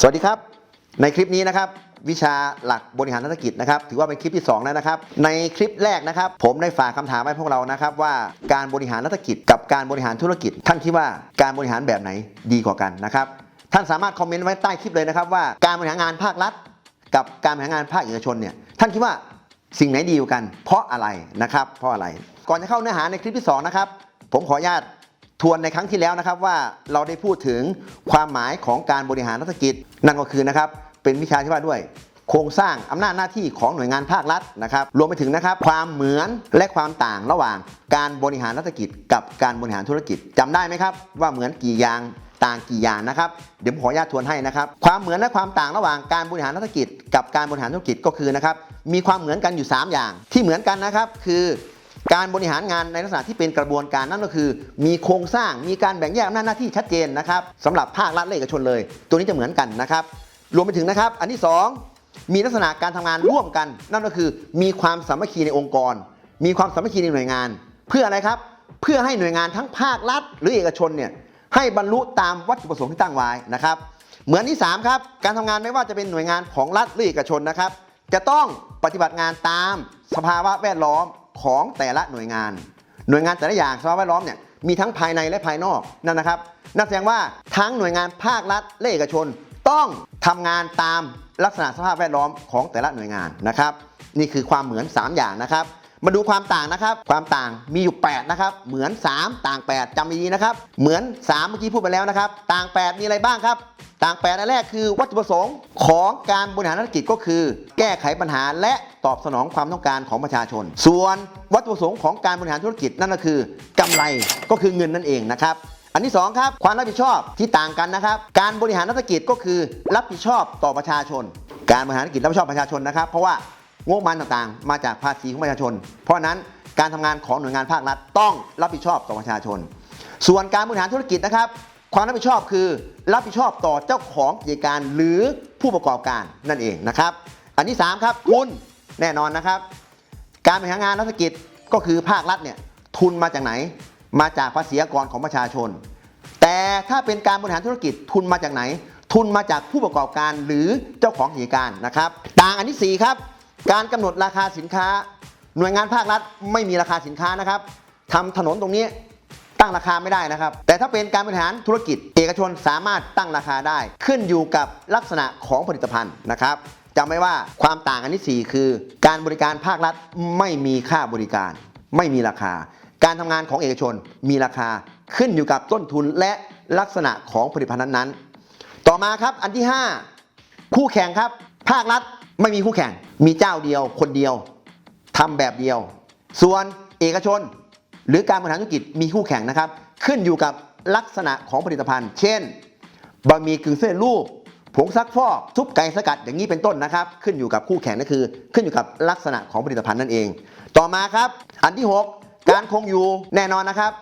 สวัสดีครับ ในคลิปนี้นะครับ วิชาหลักบริหารธุรกิจนะครับ ถือว่าเป็นคลิปที่ 2 แล้วนะครับ ในคลิปแรกนะครับ ผมได้ฝากคำถามไว้พวกเรานะครับว่าการบริหารธุรกิจกับการบริหารธุรกิจ ท่านคิดว่าการบริหารแบบไหนดีกว่ากันนะครับ ท่านสามารถคอมเมนต์ไว้ใต้คลิปเลยนะครับ ว่าการบริหารงานภาครัฐ กับการบริหารงานภาคเอกชนเนี่ยท่านคิดว่าสิ่งไหนดีกว่ากัน เพราะอะไรนะครับ เพราะอะไร ก่อนจะเข้าเนื้อหาในคลิปที่สองนะครับผมขออนุญาต ทวนในครั้งที่แล้วนะครับว่าเราได้พูดถึงความหมายของการบริหารธุรกิจ นั่นก็คือนะครับเป็นวิชาที่ว่าด้วย โครงสร้างอำนาจหน้าที่ของหน่วยงานภาครัฐนะครับรวมไปถึงนะครับความเหมือนและความต่างระหว่างการบริหารธุรกิจ กับการบริหารธุรกิจจำได้ไหมครับว่าเหมือนกี่อย่างต่างกี่อย่างนะครับเดี๋ยวผมขออนุญาตทวนให้นะครับ ความเหมือนและความต่างระหว่างการบริหารธุรกิจ กับการบริหารธุรกิจก็คือนะครับมีความเหมือนกันอยู่ 3 อย่าง ที่เหมือนกันนะครับ คือ การบริหารงานในลักษณะที่เป็นกระบวนการนั่นก็คือ มีโครงสร้างมีการแบ่งแยกอำนาจหน้าที่ชัดเจนนะครับสำหรับภาครัฐและเอกชนเลย ตัวนี้จะเหมือนกันนะครับรวมไปถึงนะครับ อันที่ 2 มีลักษณะการทำงานร่วมกัน นั่นก็คือ มีความสามัคคีในองค์กร มีความสามัคคีในหน่วยงาน เพื่ออะไรครับ เพื่อให้หน่วยงานทั้งภาครัฐ หรือเอกชนเนี่ยให้บรรลุตามวัตถุประสงค์ที่ตั้งไว้นะครับ เหมือนที่สามครับ การทำงานไม่ว่าจะเป็นหน่วยงานของรัฐหรือเอกชนนะครับ จะต้องปฏิบัติงานตามสภาวะแวดล้อม ของแต่ละหน่วยงาน หน่วยงานแต่ละอย่างสภาพแวดล้อมเนี่ยมีทั้งภายในและภายนอกนั่นนะครับนั่นแสดงว่าทั้งหน่วยงานภาครัฐและเอกชนต้องทำงานตามลักษณะสภาพแวดล้อมของแต่ละหน่วยงานนะครับ นี่คือความเหมือน 3 อย่างนะครับ มาดูความต่างนะครับ ความต่างมีอยู่ 8 นะครับ เหมือน 3 ต่าง 8จำดีๆนะครับ เหมือน 3 เมื่อกี้พูดไปแล้วนะครับ ต่าง 8 มีอะไรบ้างครับ ต่างแปดอันแรกคือวัตถุประสงค์ของการบริหารธุรกิจก็คือ แก้ไขปัญหาและตอบสนองความต้องการของประชาชน ส่วนวัตถุประสงค์ของการบริหารธุรกิจนั่นก็คือกำไรก็คือเงินนั่นเองนะครับอันที่สองครับความรับผิดชอบที่ต่างกันนะครับ การบริหารธุรกิจก็คือ รับผิดชอบต่อประชาชน การบริหารธุรกิจรับผิดชอบประชาชนนะครับ เพราะว่างบประมาณต่างๆ มาจากภาษีของประชาชน เพราะฉะนั้นการทำงานของหน่วยงานภาครัฐต้องรับผิดชอบต่อประชาชน ส่วนการบริหารธุรกิจนะครับ ความรับผิดชอบคือรับผิดชอบต่อเจ้าของกิจการหรือผู้ประกอบการนั่นเองนะครับ อันที่ 3 ครับทุนแน่นอนนะครับ การบริหารงานธุรกิจก็คือภาครัฐเนี่ยทุนมาจากไหน มาจากภาษีอากรของประชาชน แต่ถ้าเป็นการบริหารธุรกิจทุนมาจากไหน ทุนมาจากผู้ประกอบการหรือเจ้าของกิจการนะครับต่างอันที่4ครับการกำหนดราคาสินค้า หน่วยงานภาครัฐไม่มีราคาสินค้านะครับทำถนนตรงนี้ ตั้งราคาไม่ได้นะครับ แต่ถ้าเป็นการบริหารธุรกิจ เอกชนสามารถตั้งราคาได้ ขึ้นอยู่กับลักษณะของผลิตภัณฑ์นะครับจำไว้ว่าความต่างอันที่ 4 คือ การบริการภาครัฐไม่มีค่าบริการ ไม่มีราคา การทำงานของเอกชนมีราคาขึ้นอยู่กับต้นทุนและลักษณะของผลิตภัณฑ์นั้นๆ ต่อมาครับอันที่ 5 คู่แข่งครับ ภาครัฐไม่มีคู่แข่ง มีเจ้าเดียว คนเดียวทำแบบเดียว ส่วนเอกชน หรือการบริหารธุรกิจมีคู่แข่งนะครับ ขึ้นอยู่กับลักษณะของผลิตภัณฑ์ เช่นบะหมี่กึ่งสำเร็จรูปผงซักฟอกซุปไก่สกัดอย่างนี้เป็นต้นนะครับ ขึ้นอยู่กับคู่แข่งนั่นคือ ขึ้นอยู่กับลักษณะของผลิตภัณฑ์นั่นเอง ต่อมาครับ อันที่ 6 การคงอยู่แน่นอนนะครับ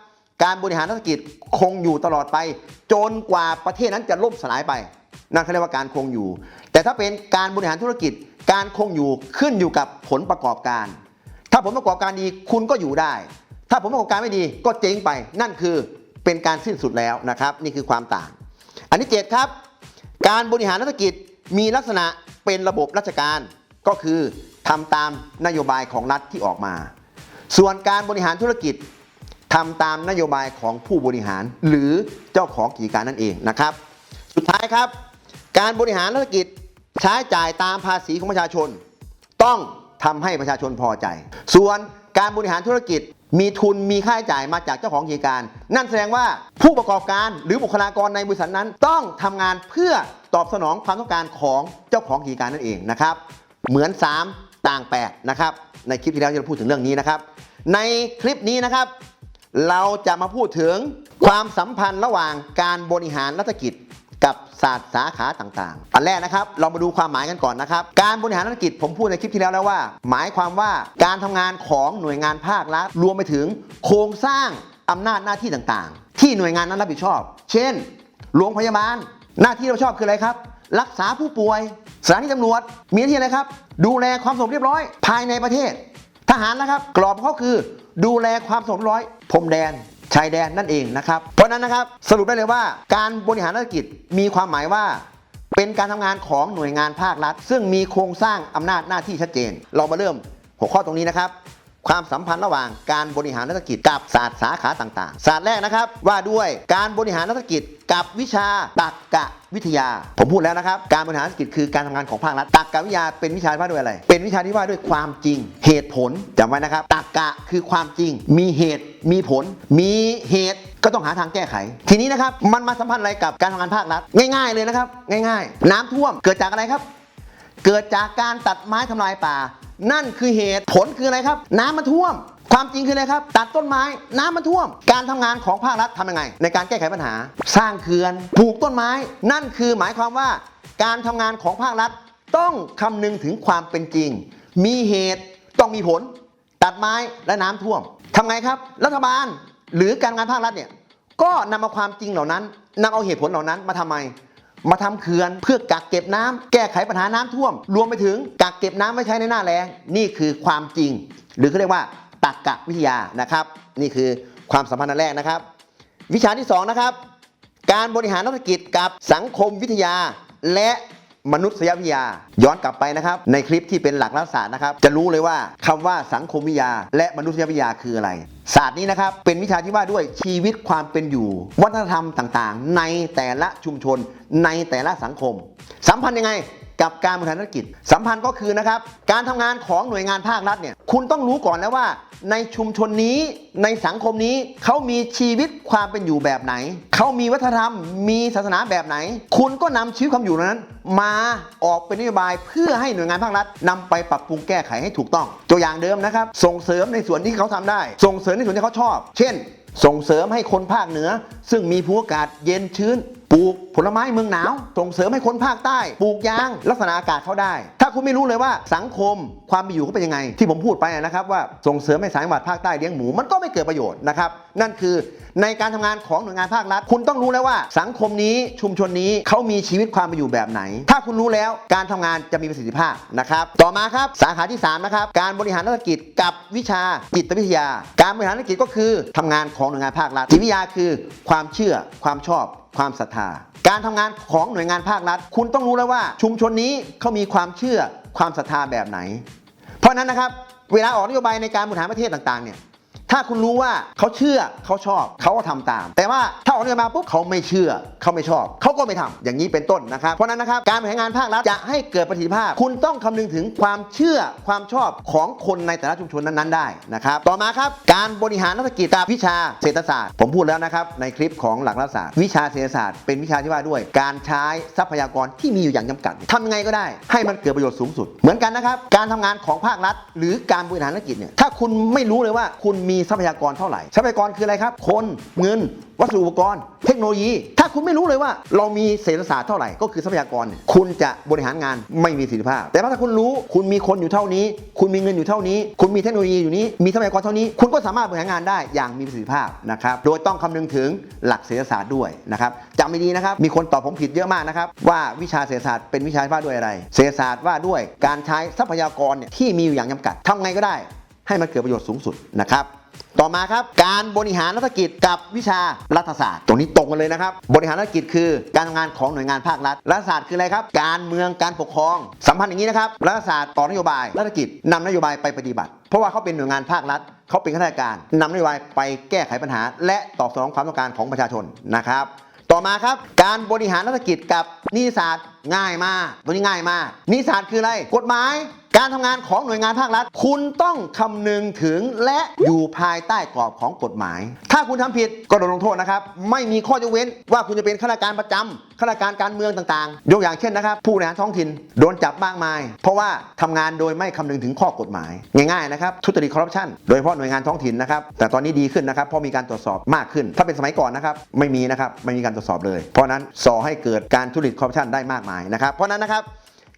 การบริหารธุรกิจคงอยู่ตลอดไป จนกว่าประเทศนั้นจะล่มสลายไปนั่นเขาเรียกว่าการคงอยู่ แต่ถ้าเป็นการบริหารธุรกิจ การคงอยู่ขึ้นอยู่กับผลประกอบการ ถ้าผลประกอบการดีคุณก็อยู่ได้ ถ้าผลประกอบการไม่ดีก็เจ๊งไป นั่นคือเป็นการสิ้นสุดแล้วนะครับ นี่คือความต่าง อันที่7ครับ การบริหารธุรกิจมีลักษณะเป็นระบบราชการก็คือทำตามนโยบายของรัฐที่ออกมา ส่วนการบริหารธุรกิจทำตามนโยบายของผู้บริหารหรือเจ้าของกิจการนั่นเองนะครับ สุดท้ายครับ การบริหารธุรกิจใช้จ่ายตามภาษีของประชาชน ต้องทำให้ประชาชนพอใจ ส่วนการบริหารธุรกิจ มีทุนมีค่าใช้จ่ายมาจากเจ้าของกิจการ นั่นแสดงว่าผู้ประกอบการหรือบุคลากรในบริษัทนั้น ต้องทำงานเพื่อตอบสนองความต้องการของเจ้าของกิจการนั่นเองนะครับ เหมือน 3 ต่าง8นะครับในคลิปที่แล้วที่เราพูดถึงเรื่องนี้นะครับ ในคลิปนี้นะครับ เราจะมาพูดถึงความสัมพันธ์ระหว่างการบริหารรัฐกิจ กับศาสตร์สาขาต่างๆ อันแรกนะครับ เรามาดูความหมายกันก่อนนะครับ การบริหารธุรกิจผมพูดในคลิปที่แล้วแล้วว่า หมายความว่าการทำงานของหน่วยงานภาครัฐรวมไปถึงโครงสร้างอำนาจหน้าที่ต่างๆ ที่หน่วยงานนั้นรับผิดชอบ เช่น โรงพยาบาล หน้าที่รับชอบคืออะไรครับ รักษาผู้ป่วย สถานีตำรวจ มีหน้าที่อะไรครับ ดูแลความสงบเรียบร้อย ภายในประเทศ ทหารนะครับ กรอบเขาคือ ดูแลความสงบเรียบร้อยพรมแดน ชายแดนนั่นเองนะครับ เพราะนั้นนะครับสรุปได้เลยว่าการบริหารธุรกิจมีความหมายว่าเป็นการทำงานของหน่วยงานภาครัฐ ซึ่งมีโครงสร้างอำนาจหน้าที่ชัดเจน เรามาเริ่มหัวข้อตรงนี้นะครับ ความสัมพันธ์ระหว่างการบริหารรัฐกิจกับศาสตร์สาขาต่างๆ ศาสตร์แรกนะครับว่าด้วยการบริหารรัฐกิจกับวิชาตรรกะวิทยา ผมพูดแล้วนะครับ การบริหารรัฐกิจคือการทำงานของภาครัฐตรรกะวิทยาเป็นวิชาที่ว่าด้วยอะไร เป็นวิชาที่ว่าด้วยความจริง เหตุผลจำไว้นะครับตรรกะคือความจริง มีเหตุมีผล มีเหตุก็ต้องหาทางแก้ไข ทีนี้นะครับมันมาสัมพันธ์อะไรกับการทำงานภาครัฐ ง่าย ๆเลยนะครับ ง่าย ๆ น้ำท่วมเกิดจากอะไรครับ เกิดจากการตัดไม้ทำลายป่า นั่นคือเหตุผลคืออะไรครับ น้ำมันท่วม ความจริงคืออะไรครับ ตัดต้นไม้น้ำมันท่วม การทำงานของภาครัฐทำยังไง ในการแก้ไขปัญหา สร้างเขื่อนปลูกต้นไม้ นั่นคือหมายความว่า การทำงานของภาครัฐ ต้องคำนึงถึงความเป็นจริง มีเหตุต้องมีผล ตัดไม้และน้ำท่วมทำไงครับ รัฐบาลหรือการงานภาครัฐเนี่ยก็นำเอาความจริงเหล่านั้นนำเอาเหตุผลเหล่านั้นมาทำไม มาทำเขื่อนเพื่อกักเก็บน้ำแก้ไขปัญหาน้ำท่วม รวมไปถึงกักเก็บน้ำไว้ใช้ในหน้าแล้งนี่คือความจริง หรือเขาเรียกว่าตรรกะวิทยานะครับ นี่คือความสัมพันธ์อันแรกนะครับ วิชาที่สองนะครับการบริหารธุรกิจกับสังคมวิทยา และ มนุษยวิทยา ย้อนกลับไปนะครับ ในคลิปที่เป็นหลักรัฐศาสตร์นะครับ จะรู้เลยว่าคำว่าสังคมวิทยา และมนุษยวิทยาคืออะไร ศาสตร์นี้นะครับ เป็นวิชาที่ว่าด้วยชีวิตความเป็นอยู่ วัฒนธรรมต่างๆ ในแต่ละชุมชน ในแต่ละสังคม สัมพันธ์ยังไง กับการบริหารธุรกิจ สัมพันธ์ก็คือนะครับ การทำงานของหน่วยงานภาครัฐเนี่ยคุณต้องรู้ก่อนแล้วว่า ในชุมชนนี้ในสังคมนี้เขามีชีวิตความเป็นอยู่แบบไหน เขามีวัฒนธรรม มีศาสนาแบบไหน คุณก็นำชีวิตความอยู่นั้น มาออกเป็นนโยบายเพื่อให้หน่วยงานภาครัฐนำไปปรับปรุงแก้ไขให้ถูกต้อง ตัวอย่างเดิมนะครับ ส่งเสริมในส่วนที่เขาทำได้ ส่งเสริมในส่วนที่เขาชอบ เช่น ส่งเสริมให้คนภาคเหนือ ซึ่งมีภูอากาศเย็นชื้น ปลูกผลไม้เมืองหนาว ส่งเสริมให้คนภาคใต้ ปลูกยาง ลักษณะอากาศเขาได้ ถ้าคุณไม่รู้เลยว่าสังคมความมีอยู่เขาเป็นยังไง ที่ผมพูดไปนะครับว่าส่งเสริมให้สายจังหวัดภาคใต้เลี้ยงหมูมันก็ไม่เกิดประโยชน์นะครับนั่นคือในการทำงานของหน่วยงานภาครัฐ คุณต้องรู้แล้วว่า สังคมนี้ชุมชนนี้เขามีชีวิตความเป็นอยู่แบบไหน ถ้าคุณรู้แล้วการทำงานจะมีประสิทธิภาพนะครับต่อมาครับสาขาที่สามนะครับการบริหารธุรกิจกับวิชาจิตวิทยา การบริหารธุรกิจก็คือทำงานของหน่วยงานภาครัฐจิตวิทยาคือ ความเชื่อความชอบ ความศรัทธา การทำงานของหน่วยงานภาครัฐ คุณต้องรู้แล้วว่า ชุมชนนี้เขามีความเชื่อความศรัทธาแบบไหน เพราะฉะนั้นนะครับ เวลาออกนโยบายในการบริหารประเทศต่างๆเนี่ย ถ้าคุณรู้ว่าเขาเชื่อเขาชอบเขาก็ทำตาม แต่ว่าถ้าออกนโยบายมาปุ๊บเขาไม่เชื่อเขาไม่ชอบ เขาก็ไม่ทำอย่างนี้เป็นต้นนะครับ เพราะนั้นนะครับการบริหารงานภาครัฐจะให้เกิดประสิทธิภาพ คุณต้องคำนึงถึงความเชื่อความชอบของคนในแต่ละชุมชนนั้นๆ ได้นะครับ ต่อมาครับการบริหารธุรกิจกับวิชาเศรษฐศาสตร์ ผมพูดแล้วนะครับในคลิปของหลักรัฐศาสตร์วิชาเศรษฐศาสตร์เป็นวิชาที่ว่าด้วย การใช้ทรัพยากรที่มีอยู่อย่างจำกัดทำยังไงก็ได้ ให้มันเกิดประโยชน์สูงสุด เหมือนกันนะครับการทำงานของภาครัฐ หรือการบริหารธุรกิจเนี่ยถ้าคุณไม่รู้เลยว่าคุณมีทรัพยากรเท่าไหร่ ทรัพยากรคืออะไรครับ คนเงิน วัสดุอุปกรณ์ เทคโนโลยี ถ้าคุณไม่รู้เลยว่า เรามีเศรษฐศาสตร์เท่าไหร่ก็คือทรัพยากร คุณจะบริหารงานไม่มีประสิทธิภาพ แต่ถ้าคุณรู้คุณมีคนอยู่เท่านี้ คุณมีเงินอยู่เท่านี้ คุณมีเทคโนโลยีอยู่นี้มีทรัพยากรเท่านี้ คุณก็สามารถบริหารงานได้อย่างมีประสิทธิภาพนะครับโดยต้องคำนึงถึงหลักเศรษฐศาสตร์ด้วยนะครับจำไม่ดีนะครับมีคนตอบผมผิดเยอะมากนะครับว่าวิชาเศรษฐศาสตร์เป็นวิชาที่ว่าด้วยอะไร เศรษฐศาสตร์ว่าด้วยการใช้ทรัพยากรเนี่ยที่มีอยู่อย่างจำกัดทำไงก็ได้ให้มันเกิดประโยชน์สูงสุดนะครับ ต่อมาครับ การบริหารรัฐกิจกับวิชารัฐศาสตร์ ตรงนี้ตรงกันเลยนะครับ บริหารรัฐกิจคือการทำงานของหน่วยงานภาครัฐ รัฐศาสตร์คืออะไรครับ การเมืองการปกครอง สัมพันธ์อย่างนี้นะครับ รัฐศาสตร์ต่อนโยบาย รัฐกิจนำนโยบายไปปฏิบัติ เพราะว่าเขาเป็นหน่วยงานภาครัฐเขาเป็นข้าราชการนำนโยบายไปแก้ไขปัญหา และตอบสนองความต้องการของประชาชนนะครับต่อมาครับ การบริหารรัฐกิจกับนิติศาสตร์ง่ายมาก ตัวนี้ง่ายมากนิติศาสตร์คืออะไร กฎหมาย การทำงานของหน่วยงานภาครัฐ คุณต้องคำนึงถึงและอยู่ภายใต้กรอบของกฎหมาย ถ้าคุณทำผิดก็โดนลงโทษนะครับ ไม่มีข้อยกเว้นว่าคุณจะเป็นข้าราชการประจำข้าราชการการเมืองต่างๆ ยกอย่างเช่นนะครับ ผู้บริหารท้องถิ่นโดนจับมากมาย เพราะว่าทำงานโดยไม่คำนึงถึงข้อกฎหมาย ง่ายๆนะครับทุจริตคอร์รัปชันโดยเฉพาะหน่วยงานท้องถิ่นนะครับแต่ตอนนี้ดีขึ้นนะครับเพราะมีการตรวจสอบมากขึ้น ถ้าเป็นสมัยก่อนนะครับไม่มีนะครับไม่มีการตรวจสอบเลย เพราะนั้นส่อให้เกิดการทุจริตคอร์รัปชันได้มากมายนะครับเพราะนั้นนะครับ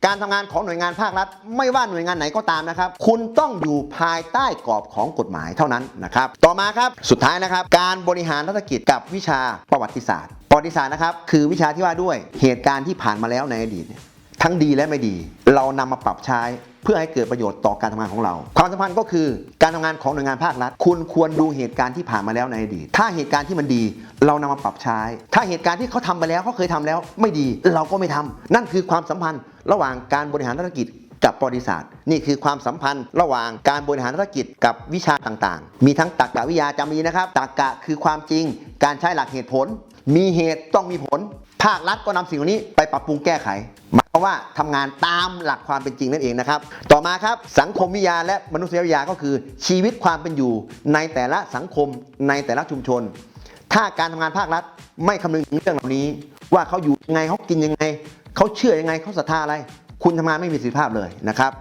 การทำงานของหน่วยงานภาครัฐ ไม่ว่าหน่วยงานไหนก็ตามนะครับ คุณต้องอยู่ภายใต้กรอบของกฎหมายเท่านั้นนะครับ ต่อมาครับสุดท้ายนะครับ การบริหารธุรกิจกับวิชาประวัติศาสตร์ ประวัติศาสตร์นะครับคือวิชาที่ว่าด้วยเหตุการณ์ที่ผ่านมาแล้วในอดีตเนี่ย ทั้งดีและไม่ดี เรานำมาปรับใช้เพื่อให้เกิดประโยชน์ต่อการทำงานของเรา ความสัมพันธ์ก็คือการทำงานของหน่วยงานภาครัฐ คุณควรดูเหตุการณ์ที่ผ่านมาแล้วในอดีต ถ้าเหตุการณ์ที่มันดี เรานำมาปรับใช้ ถ้าเหตุการณ์ที่เขาทำไปแล้วเขาเคยทำแล้ว ไม่ดีเราก็ไม่ทำนั่นคือความสัมพันธ์ระหว่างการบริหารธุรกิจกับประวัติศาสตร์นี่คือความสัมพันธ์ระหว่างการบริหารธุรกิจกับวิชาต่างๆ มีทั้งตรรกะวิทยาจำมีนะครับตรรกะคือความจริง การใช้หลักเหตุผล มีเหตุต้องมีผล ภาครัฐก็นำสิ่งเหล่านี้ไปปรับปรุงแก้ไข หมายความว่าทำงานตามหลักความเป็นจริงนั่นเองนะครับ ต่อมาครับสังคมวิทยาและมนุษยวิทยาก็คือ ชีวิตความเป็นอยู่ในแต่ละสังคมในแต่ละชุมชน ถ้าการทำงานภาครัฐไม่คำนึงถึงเรื่องเหล่านี้ ว่าเขาอยู่ยังไงเขากินยังไงเขาเชื่อยังไงเขาศรัทธาอะไร คุณทำงานไม่มีประสิทธิภาพเลยนะครับ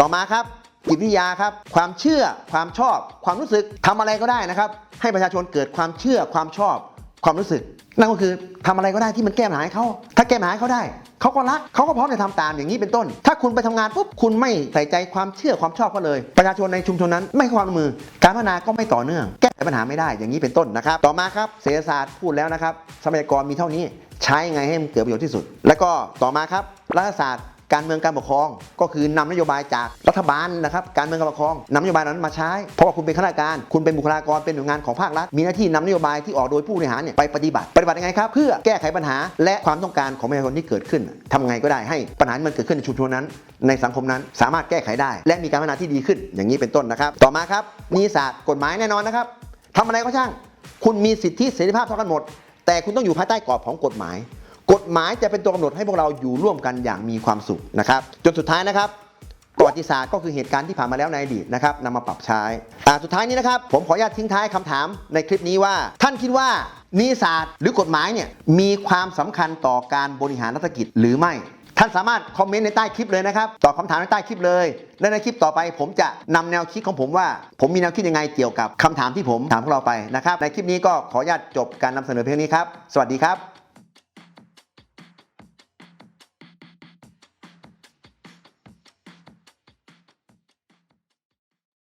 ต่อมาครับจิตวิทยาครับความเชื่อความชอบ ความรู้สึกทำอะไรก็ได้นะครับ ให้ประชาชนเกิดความเชื่อความชอบ ความรู้สึก นั่นก็คือทำอะไรก็ได้ที่มันแก้ปัญหาให้เขาถ้าแก้ปัญหาเขาได้เขาก็รักเขาก็พร้อมจะทำตามอย่างนี้เป็นต้น ถ้าคุณไปทำงานปุ๊บคุณไม่ใส่ใจความเชื่อความชอบเขาเลย ประชาชนในชุมชนนั้นไม่ความมือ การพัฒนาก็ไม่ต่อเนื่อง แก้ไขปัญหาไม่ได้อย่างนี้เป็นต้นนะครับ ต่อมาครับเศรษฐศาสตร์พูดแล้วนะครับทรัพยากรมีเท่านี้ ใช้ไงให้มันเกิดประโยชน์ที่สุด แล้วก็ต่อมาครับรัฐศาสตร์ การเมืองการปกครองก็คือนำนโยบายจากรัฐบาลนะครับการเมืองการปกครองนำนโยบายนั้นมาใช้ เพราะว่าคุณเป็นข้าราชการคุณเป็นบุคลากรเป็นหน่วยงานของภาครัฐมีหน้าที่นำนโยบายที่ออกโดยผู้บริหารเนี่ยไปปฏิบัติปฏิบัติยังไงครับเพื่อแก้ไขปัญหา และความต้องการของประชาชนที่เกิดขึ้นทำไงก็ได้ให้ปัญหาที่มันเกิดขึ้นในชุมชนนั้น ในสังคมนั้น สามารถแก้ไขได้ และมีการพัฒนาที่ดีขึ้นอย่างนี้เป็นต้นนะครับ ต่อมาครับนิติศาสตร์กฎหมายแน่นอนนะครับทำอะไรก็ช่าง คุณมีสิทธิเสรีภาพเท่ากันหมด แต่คุณต้องอยู่ภายใต้กรอบของกฎหมาย กฎหมายจะเป็นตัวกำหนดให้พวกเราอยู่ร่วมกันอย่างมีความสุขนะครับ จนสุดท้ายนะครับประวัติศาสตร์ก็คือเหตุการณ์ที่ผ่านมาแล้วในอดีตนะครับนำมาปรับใช้อ่สุดท้ายนี้นะครับ ผมขออนุญาตทิ้งท้ายคำถามในคลิปนี้ว่า ท่านคิดว่านิติศาสตร์หรือกฎหมายเนี่ยมีความสำคัญต่อการบริหารรัฐกิจหรือไม่ท่านสามารถคอมเมนต์ในใต้คลิปเลยนะครับ ตอบคำถามในใต้คลิปเลย และในคลิปต่อไป ผมจะนำแนวคิดของผมว่า ผมมีแนวคิดยังไงเกี่ยวกับคำถามที่ผมถามพวกเราไปนะครับ ในคลิปนี้ก็ขออนุญาตจบการนำเสนอเพียงนี้ครับ สวัสดีครับ